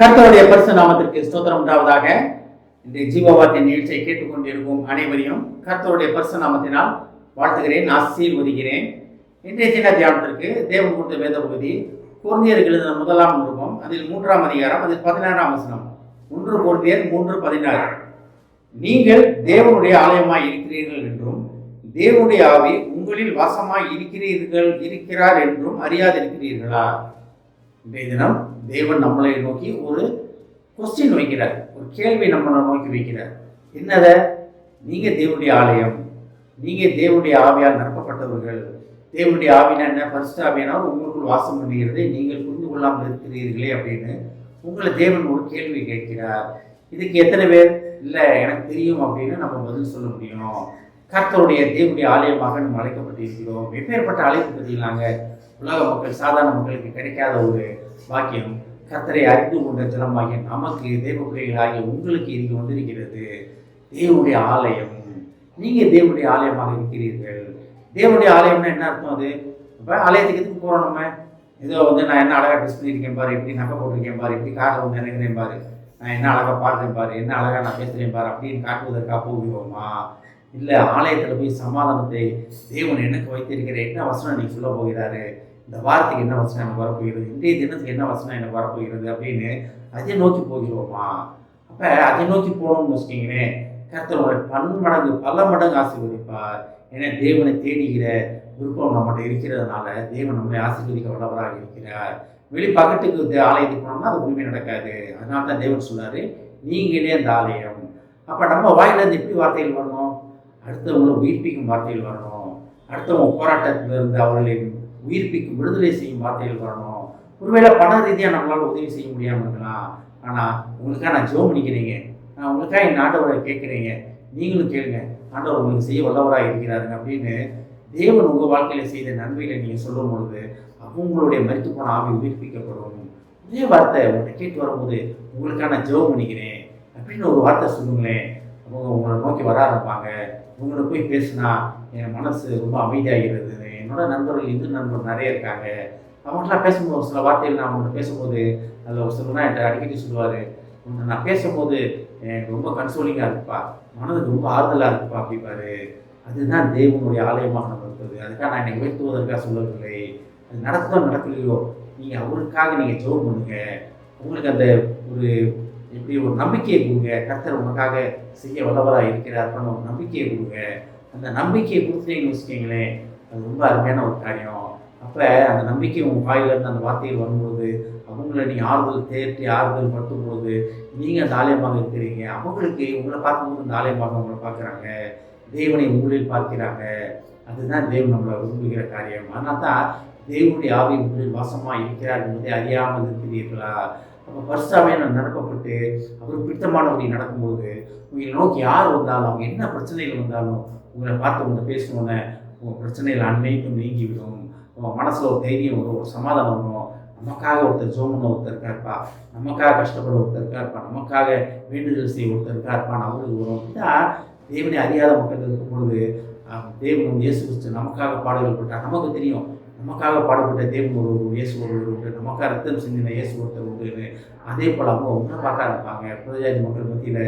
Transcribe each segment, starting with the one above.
கர்த்தருடைய பரிசு நாமத்திற்கு ஸ்தோத்திரம் உண்டாவதாக. இன்றைய ஜீவவாத்திய நிகழ்ச்சியை கேட்டுக்கொண்டிருக்கும் அனைவரையும் கர்த்தருடைய பரிசு நாமத்தினால் வாழ்த்துகிறேன் ஆசீர்வதிக்கிறேன். இன்றைய தின தியானத்திற்கு தேவன் கொடுத்த வேத பகுதி குழந்தையர்கள் எழுதின முதலாம் நிருபம் அதில் மூன்றாம் அதிகாரம் அதில் பதினாறாம் வசனம். ஒன்று குழந்தையர் மூன்று பதினாறு. நீங்கள் தேவனுடைய ஆலயமாய் இருக்கிறீர்கள் என்றும் தேவனுடைய ஆவி உங்களில் வாசமாய் இருக்கிறீர்கள் இருக்கிறார் என்றும் அறியாதிருக்கிறீர்களா? இன்றைய தினம் தேவன் நம்மளை நோக்கி ஒரு கொஸ்டின் வைக்கிறார். ஒரு கேள்வி நம்மளை நோக்கி வைக்கிறார். என்னத? நீங்கள் தேவனுடைய ஆலயம். நீங்கள் தேவனுடைய ஆவியால் நிரப்பப்பட்டவர்கள். தேவனுடைய ஆவினா என்ன? பரிசுத்த ஆவியானால் உங்களுக்குள் வாசம் பண்ணுகிறது நீங்கள் புரிந்து கொள்ளாமல் இருக்கிறீர்களே அப்படின்னு உங்களை தேவன் ஒரு கேள்வி கேட்கிறார். இதுக்கு எத்தனை பேர்? இல்லை எனக்கு தெரியும் அப்படின்னு நம்ம பதில் சொல்ல முடியும். கர்த்தருடைய தேவனுடைய ஆலயமாக நம்ம அழைக்கப்பட்டிருக்கிறோம். எப்பேற்பட்ட அழைப்பு பார்த்தீங்களாங்க உலக மக்கள் சாதாரண மக்களுக்கு கிடைக்காத ஒரு வாக்கியம் கத்தரை அறிந்து கொண்ட திறமாகிய நமக்கு தேவ பிள்ளைகளாகிய உங்களுக்கு இது வந்திருக்கிறது. தேவனுடைய ஆலயம். நீங்கள் தேவனுடைய ஆலயமாக இருக்கிறீர்கள். தேவனுடைய ஆலயம்னா என்ன அர்த்தம் அது? இப்போ ஆலயத்துக்கு எதுக்கு போகிறோம் நம்ம? ஏதோ வந்து நான் என்ன அழகாக ட்ரெஸ் பண்ணியிருக்கேன் பாரு எப்படி நகை போட்டிருக்கேன் பாரு எப்படி காரில் வந்து இறங்குறேன் பாரு நான் என்ன அழகாக பாடுறேன் பாரு என்ன அழகாக நான் பேசுறேன் பாரு அப்படின்னு காட்டுவதற்காக போகிறோமா? இல்லை ஆலயத்தில் போய் சமாதானத்தை தேவன் எனக்கு வைத்திருக்கிற என்ன வசனம் நீ சொல்ல போகிறாரு? இந்த வாரத்துக்கு என்ன வசனம் எனக்கு வரப்போகிறது? இன்றைய தினத்துக்கு என்ன வசனம் எனக்கு வரப்போகிறது? அப்படின்னு அதை நோக்கி போகிறோமா? அப்போ அதை நோக்கி போகணும்னு வச்சுக்கிங்களேன் கர்த்தனோட உங்களை பன்மடங்கு பல மடங்கு ஆசீர்வதிப்பார். ஏன்னா தேவனை தேடுகிற விருப்பம் நம்மகிட்ட இருக்கிறதுனால தேவன் நம்மளை ஆசீர்வதிக்க வல்லவராக இருக்கிறார். வெளி பக்கத்துக்கு ஆலயத்துக்கு போனோம்னா அது உண்மை நடக்காது. அதனால தான் தேவன் சொன்னார் நீங்களே அந்த ஆலயம். அப்போ நம்ம வாயிலிருந்து எப்படி வார்த்தைகள் வரணும்? அடுத்தவங்களை உயிர்ப்பிக்கும் வார்த்தைகள் வரணும். அடுத்தவங்க போராட்டத்தில் இருந்து அவர்களை உயிர்ப்பிக்கும் விடுதலை செய்யும் வார்த்தைகள் வரணும். ஒருவேளை பண ரீதியாக நம்மளால் உதவி செய்ய முடியாமல் இருக்கலாம். ஆனால் உங்களுக்காக நான் ஜோம் பண்ணிக்கிறீங்க. நான் உங்களுக்காக என் ஆண்டவரை கேட்குறீங்க. நீங்களும் கேளுங்க. ஆண்டவர் உங்களுக்கு செய்ய வல்லவராக இருக்கிறாருங்க அப்படின்னு தேவன் உங்கள் வாழ்க்கையில் செய்த நன்மைகளை நீங்கள் சொல்லும் பொழுது அவங்களுடைய மறித்து போன ஆவி உயிர்ப்பிக்கப்படும். இதே வார்த்தை உங்கள்கிட்ட கேட்டு வரும்போது உங்களுக்காக நான் ஜெபம் பண்ணிக்கிறேன் அப்படின்னு ஒரு வார்த்தை சொல்லுங்களேன். அவங்க உங்களை நோக்கி வர ஆரம்பிப்பாங்க. உங்களை போய் பேசினா என் மனசு ரொம்ப அமைதியாகிறது. என்னோட நண்பர்கள் இந்து நண்பர் நிறைய இருக்காங்க. அவங்களாம் பேசும்போது ஒரு சில வார்த்தைகள் நான் அவங்கள்ட்ட பேசும்போது அதில் ஒரு சிலர் என்கிட்ட அடிக்கடி சொல்லுவார். நான் பேசும்போது எனக்கு ரொம்ப கன்சோலிங்காக இருக்குப்பா மனதுக்கு ரொம்ப ஆறுதலாக இருக்குப்பா அப்படிப்பாரு அதுதான் தேவனுடைய ஆலயமாக நம்ம இருப்பது அதுக்காக நான் என்னை உயர்த்துவதற்காக சொல்லவில்லை. அது நடக்குதோ நடக்கலையோ நீங்கள் அவருக்காக நீங்கள் ஜெபம் பண்ணுங்க. உங்களுக்கு அந்த ஒரு எப்படி ஒரு நம்பிக்கையை கொடுங்க. கர்த்தர் உனக்காக செய்ய வல்லவராக இருக்கிறார். பண்ண ஒரு நம்பிக்கையை கொடுங்க. அந்த நம்பிக்கையை கொடுத்தீங்கன்னு வச்சுக்கோங்களேன் அது ரொம்ப அருமையான ஒரு காரியம். அப்போ அந்த நம்பிக்கை உங்கள் வாயிலிருந்து அந்த வார்த்தையில் வரும்போது அவங்கள நீங்கள் ஆறுதல் தேற்றி ஆறுதல் படுத்தும் போது நீங்கள் அந்த ஆலயமாக இருக்கிறீங்க. அவங்களுக்கு உங்களை பார்க்கும்போது அந்த ஆலயமாக உங்களை பார்க்குறாங்க. தேவனை உங்களில் பார்க்கிறாங்க. அதுதான் தேவன் நம்மளை விரும்புகிற காரியம். ஆனால் தான் தேவனுடைய ஆவி உங்களில் வாசமாக இருக்கிறார் என்பதை அறியாமல் இருக்கிறீர்களா? அப்போ பரிசாமையான நிரப்பப்பட்டு அவர் பிடித்தமானவர்கள் நடக்கும்போது உங்களை நோக்கி யார் வந்தாலும் அவங்க என்ன பிரச்சனைகள் வந்தாலும் உங்களை பார்த்து உங்களை பேசணுன்னு உங்கள் பிரச்சனைகள் அன்னைக்கும் நீங்கிவிடும். உங்கள் மனசில் ஒரு தைரியம் வரும் ஒரு சமாதானம் வரும். நமக்காக ஒருத்தர் ஜோமன் ஒருத்தர் இருக்காருப்பா. நமக்காக கஷ்டப்பட ஒருத்தர் இருக்காருப்பா. நமக்காக வேண்டுதல் செய்ய ஒருத்தர் இருக்காருப்பான்னு அவருக்கு வரும். இதான் தேவனை அறியாத மக்கள் இருக்கும் பொழுது தேவன் வந்து இயேசு கிறிஸ்து நமக்காக பாடுகள் பட்டார். நமக்கு தெரியும் நமக்காக பாடுபட்ட தேவன் ஒரு இயேசு ஒருவர் உண்டு. நமக்காக ரத்தம் சிந்தின இயேசு ஒருத்தர் உண்டுன்னு அதே போல் அவங்க உங்களை பார்க்க ஆரம்பிப்பாங்க. புதஜாதி மக்கள் மத்தியில்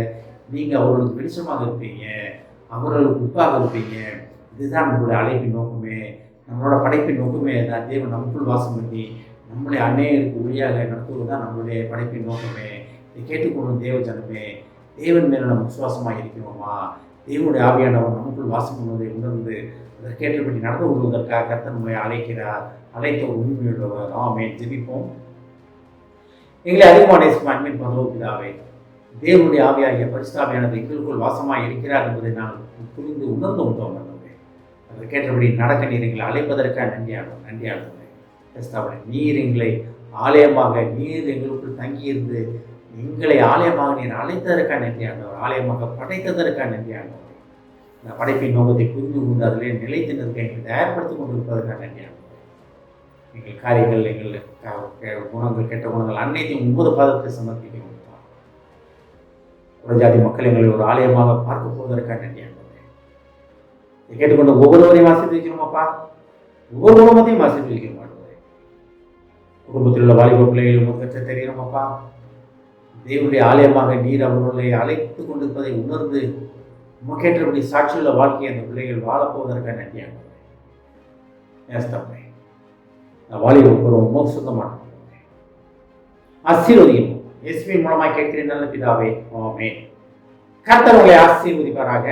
நீங்கள் அவர்களுக்கு வெளிச்சமாக இருப்பீங்க. அவர்களுக்கு உப்பாக இருப்பீங்க. இதுதான் நம்மளுடைய அழைப்பின் நோக்கமே. நம்மளோட படைப்பின் நோக்கமே தான் தேவன் நமக்குள் வாசம் பண்ணி நம்மளை அன்னையருக்கு ஒளியாக நடத்துவது தான் நம்மளுடைய படைப்பின் நோக்கமே. இதை கேட்டுக்கொள்ளும் தேவ ஜனமே தேவன் மேலே நம்ம விசுவாசமாக இருக்கிறோமா? தேவனுடைய ஆவியானவர் நமக்குள் வாசம் பண்ணுவதை உணர்ந்து அதை கேட்டபடி நடந்து கொள்வதற்காக கர்த்தர் அழைக்கிறார். அழைத்த ஒரு உண்மையுள்ளவர். ஆமே ஜெபிப்போம். எங்களை அதிகமான நேசம் அன்பின் பரவப்பிதாவே தேவனுடைய ஆவியாகிய பரிசுத்தாவியானது எங்களுக்குள் வாசமாக இருக்கிறார் என்பதை நான் புரிந்து உணர்ந்து கொண்டோம் ஆண்டவரே. அதை கேட்டபடி நடக்க நீர் எங்களை அழைப்பதற்காக நன்றியாகும் நன்றியாகும் கிறிஸ்தாவனே நீர் எங்களை ஆலயமாக நீர் எங்களுக்குள் தங்கியிருந்து எங்களை ஆலயமாக நீர் அழைத்ததற்காக நன்றியானவர் ஆலயமாக படைத்ததற்காக நன்றியானவர் இந்த படைப்பின் நோக்கத்தை புரிந்து கொண்டு அதிலே நிலைத்து நிற்க எங்களை தயார்படுத்தி கொண்டிருப்பதற்காக நன்றியானவர் எங்கள் காரியங்கள் எங்கள் குணங்கள் கெட்ட குணங்கள் அனைத்தையும் ஒன்பது பாதத்தை சமர்ப்பிக்கிறோம் புறஜாதி மக்கள் எங்களை ஒரு ஆலயமாக பார்க்க போவதற்காக நன்றியானவர் இதை கேட்டுக்கொண்டு ஒவ்வொருவரையும் ஆசீர்வதிக்கிறோமாப்பா ஒவ்வொரு குடும்பத்தையும் ஆசீர்வதிக்கிறோம் ஆண்டவரே. குடும்பத்தில் உள்ள வாலிப பிள்ளைகளும் முதற்க தெரியணுமாப்பா தேவனுடைய ஆலயமாக நீர் அவர்களை அழைத்து கொண்டிருப்பதை உணர்ந்து உமக்கேற்றபடி சாட்சியுள்ள வாழ்க்கையை அந்த பிள்ளைகள் வாழப்போவதற்காக நன்றியாக நேஸ்தப்பேன் நான் வாலிப பருவம் சுத்தமான சொந்தமான ஆசீர்வதியும். எஸ்பி மூலமாக கேட்கிறேன் நல்ல பிதாவே ஆமே கர்த்தர் உங்களை ஆசீர்வதிப்பாராக.